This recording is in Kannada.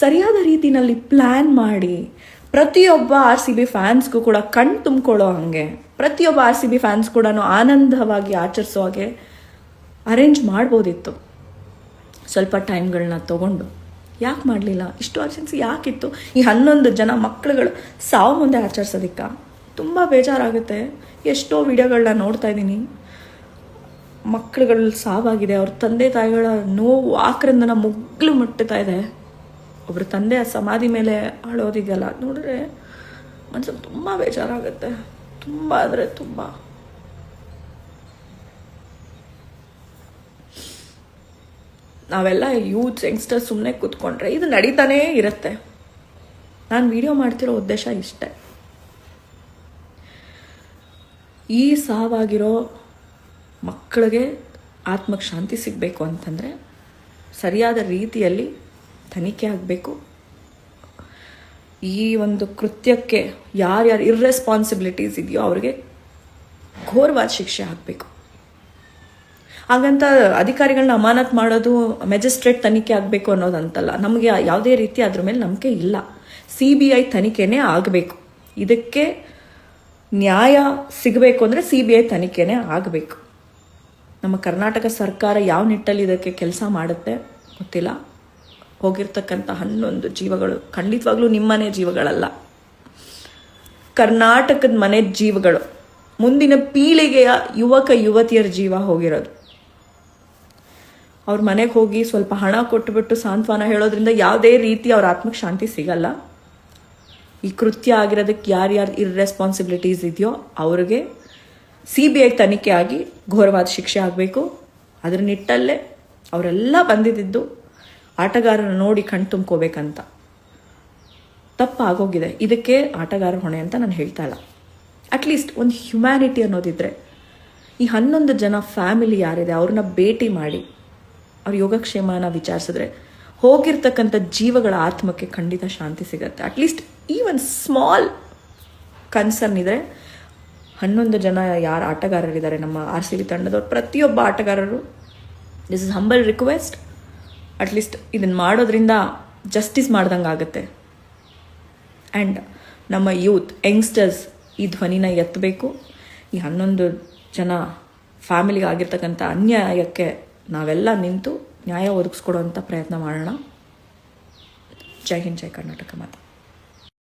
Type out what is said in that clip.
ಸರಿಯಾದ ರೀತಿಯಲ್ಲಿ ಪ್ಲ್ಯಾನ್ ಮಾಡಿ. ಪ್ರತಿಯೊಬ್ಬ ಆರ್ ಸಿ ಬಿ ಫ್ಯಾನ್ಸ್ಗೂ ಕೂಡ ಕಣ್ಣು ತುಂಬಿಕೊಳ್ಳೋ ಹಾಗೆ. ಪ್ರತಿಯೊಬ್ಬ ಆರ್ ಸಿ ಬಿ ಫ್ಯಾನ್ಸ್ ಕೂಡ ಆನಂದವಾಗಿ ಆಚರಿಸೋ ಹಾಗೆ ಅರೇಂಜ್ ಮಾಡ್ಬೋದಿತ್ತು. ಸ್ವಲ್ಪ ಟೈಮ್ಗಳನ್ನ ತೊಗೊಂಡು. ಯಾಕೆ ಮಾಡಲಿಲ್ಲ? ಇಷ್ಟು ಅರ್ಜೆನ್ಸಿ ಯಾಕಿತ್ತು? ಈ ಹನ್ನೊಂದು ಜನ ಮಕ್ಕಳುಗಳು ಸಾವು ಮುಂದೆ ಆಚರಿಸೋದಿಕ್ಕ? ತುಂಬ ಬೇಜಾರಾಗುತ್ತೆ. ಎಷ್ಟೋ ವಿಡಿಯೋಗಳನ್ನ ನೋಡ್ತಾ ಇದ್ದೀನಿ. ಮಕ್ಕಳುಗಳು ಸಾವಾಗಿದೆ. ಅವ್ರ ತಂದೆ ತಾಯಿಗಳ ನೋವು ಆಕ್ರಂದನ ಮುಗ್ಲು ಮುಟ್ಟುತ್ತಾ ಇದೆ. ಒಬ್ಬರ ತಂದೆ ಆ ಸಮಾಧಿ ಮೇಲೆ ಅಳೋದಿದೆಯಲ್ಲ ನೋಡಿದ್ರೆ ಮನ್ಸಿಗೆ ತುಂಬ ಬೇಜಾರಾಗುತ್ತೆ. ತುಂಬ ಅಂದರೆ ತುಂಬ. ನಾವೆಲ್ಲ ಯೂತ್ ಯಂಗ್ಸ್ಟರ್ಸ್ ಸುಮ್ಮನೆ ಕೂತ್ಕೊಂಡ್ರೆ ಇದು ನಡೀತಾನೇ ಇರುತ್ತೆ. ನಾನು ವಿಡಿಯೋ ಮಾಡ್ತಿರೋ ಉದ್ದೇಶ ಇಷ್ಟೇ. ಈ ಸಾವಾಗಿರೋ ಮಕ್ಕಳಿಗೆ ಆತ್ಮಕ್ಕೆ ಶಾಂತಿ ಸಿಗಬೇಕು ಅಂತಂದರೆ ಸರಿಯಾದ ರೀತಿಯಲ್ಲಿ ತನಿಖೆ ಆಗಬೇಕು ಈ ಒಂದು ಕೃತ್ಯಕ್ಕೆ ಯಾರ್ಯಾರು ಇರ್ರೆಸ್ಪಾನ್ಸಿಬಿಲಿಟೀಸ್ ಇದೆಯೋ ಅವ್ರಿಗೆ ಘೋರವಾದ ಶಿಕ್ಷೆ ಆಗಬೇಕು ಹಾಗಂತ ಅಧಿಕಾರಿಗಳನ್ನ ಅಮಾನತ್ ಮಾಡೋದು ಮೆಜಿಸ್ಟ್ರೇಟ್ ತನಿಖೆ ಆಗಬೇಕು ಅನ್ನೋದಂತಲ್ಲ, ನಮಗೆ ಯಾವುದೇ ರೀತಿ ಅದ್ರ ಮೇಲೆ ನಂಬಿಕೆ ಇಲ್ಲ. ಸಿ ಬಿ ಐ ತನಿಖೆನೇ ಆಗಬೇಕು. ಇದಕ್ಕೆ ನ್ಯಾಯ ಸಿಗಬೇಕು ಅಂದರೆ ಸಿ ಬಿ ಐ ತನಿಖೆನೇ ಆಗಬೇಕು. ನಮ್ಮ ಕರ್ನಾಟಕ ಸರ್ಕಾರ ಯಾವ ನಿಟ್ಟಲ್ಲಿ ಇದಕ್ಕೆ ಕೆಲಸ ಮಾಡುತ್ತೆ ಗೊತ್ತಿಲ್ಲ. ಹೋಗಿರ್ತಕ್ಕಂಥ ಹನ್ನೊಂದು ಜೀವಗಳು ಖಂಡಿತವಾಗ್ಲೂ ನಿಮ್ಮನೆ ಜೀವಗಳಲ್ಲ. ಕರ್ನಾಟಕದ ಮನೆ ಜೀವಗಳು. ಮುಂದಿನ ಪೀಳಿಗೆಯ ಯುವಕ, ಯುವತಿಯರ ಜೀವ ಹೋಗಿರೋದು. ಅವ್ರ ಮನೆಗೆ ಹೋಗಿ ಸ್ವಲ್ಪ ಹಣ ಕೊಟ್ಟುಬಿಟ್ಟು ಸಾಂತ್ವನ ಹೇಳೋದ್ರಿಂದ ಯಾವುದೇ ರೀತಿ ಅವ್ರ ಆತ್ಮಕ್ಕೆ ಶಾಂತಿ ಸಿಗಲ್ಲ. ಈ ಕೃತ್ಯ ಆಗಿರೋದಕ್ಕೆ ಯಾರ್ಯಾರು ಇರ್ರೆಸ್ಪಾನ್ಸಿಬಿಲಿಟೀಸ್ ಇದೆಯೋ ಅವ್ರಿಗೆ ಸಿ ಬಿ ಐ ತನಿಖೆ ಆಗಿ ಘೋರವಾದ ಶಿಕ್ಷೆ ಆಗಬೇಕು. ಅದರ ನಿಟ್ಟಲ್ಲೇ ಅವರೆಲ್ಲ ಬಂದಿದ್ದು ಆಟಗಾರನ ನೋಡಿ ಕಣ್ ತುಂಬ್ಕೋಬೇಕಂತ. ತಪ್ಪು ಆಗೋಗಿದೆ ಇದಕ್ಕೆ ಆಟಗಾರರ ಹೊಣೆ ಅಂತ ನಾನು ಹೇಳ್ತಾ ಇಲ್ಲ. ಅಟ್ಲೀಸ್ಟ್ ಒಂದು ಹ್ಯುಮ್ಯಾನಿಟಿ ಅನ್ನೋದಿದ್ರೆ, ಈ ಹನ್ನೊಂದು ಜನ ಫ್ಯಾಮಿಲಿ ಯಾರಿದೆ, ಅವ್ರನ್ನ ಭೇಟಿ ಮಾಡಿ, ಅವ್ರ ಯೋಗಕ್ಷೇಮನ ವಿಚಾರಿಸಿದ್ರೆ, ಹೋಗಿರ್ತಕ್ಕಂಥ ಜೀವಗಳ ಆತ್ಮಕ್ಕೆ ಖಂಡಿತ ಶಾಂತಿ ಸಿಗುತ್ತೆ. ಅಟ್ಲೀಸ್ಟ್ ಈ ಒಂದು ಸ್ಮಾಲ್ ಕನ್ಸರ್ನ್ ಇದೆ ಹನ್ನೊಂದು ಜನ ಯಾರು ಆಟಗಾರರಿದ್ದಾರೆ, ನಮ್ಮ ಆರ್ ಸಿ ಬಿ ತಂಡದವ್ರು, ಪ್ರತಿಯೊಬ್ಬ ಆಟಗಾರರು this is humble request at least ಇದನ್ನು ಮಾಡೋದ್ರಿಂದ ಜಸ್ಟಿಸ್ ಮಾಡ್ದಂಗೆ ಆಗುತ್ತೆ. ಆ್ಯಂಡ್ ನಮ್ಮ ಯೂತ್ ಯಂಗ್ಸ್ಟರ್ಸ್ ಈ ಧ್ವನಿನ ಎತ್ತಬೇಕು. ಈ ಹನ್ನೊಂದು ಜನ ಫ್ಯಾಮಿಲಿಗೆ ಆಗಿರ್ತಕ್ಕಂಥ ಅನ್ಯಾಯಕ್ಕೆ ನಾವೆಲ್ಲ ನಿಂತು ನ್ಯಾಯ ಒದಗಿಸ್ಕೊಡೋವಂಥ ಪ್ರಯತ್ನ ಮಾಡೋಣ. ಜೈ ಹಿಂದ್, ಜೈ ಕರ್ನಾಟಕ ಮಾತು.